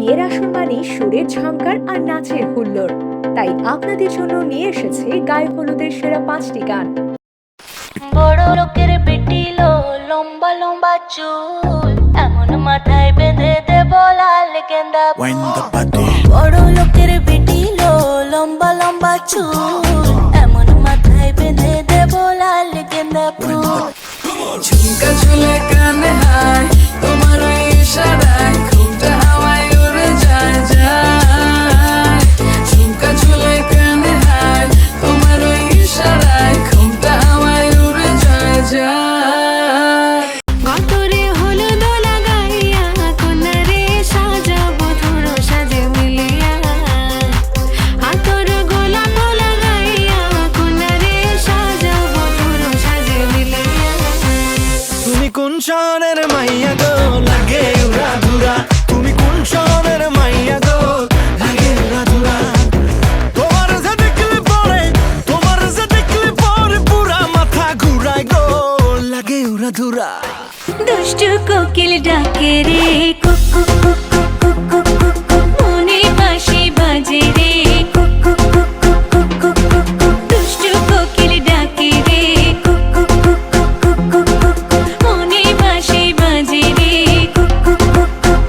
বিয়ের আসর মানে সুরের ঝঙ্কার আর নাচের হুল্লোড়। তাই আপনাদের জন্য নিয়ে এসেছে গায়ে হলুদের সেরা পাঁচটি গান। বড় লোকের বেটিলো লম্বা লম্বা চুল এমন মাথায় বেঁধে দেব লাল গেন্দা. বড় লোকের বেটিলো লম্বা লম্বা চুল এমন মাথায় বেঁধে দেব লাল গেন্দা ফুল। ঝুমকা ঝুলে কানে হায় কোন শহরের মাইয়া গো? লাগে উড়া তুমি কোন শহরের মাইয়া গো? লাগে উড়া ধুরা। তোমার যে দেখলে পরে, তোমার যে দেখলে মাথা ঘুরায় গো। লাগে উড়া ধুরা। দুষ্টু কোকিল ডাকে রে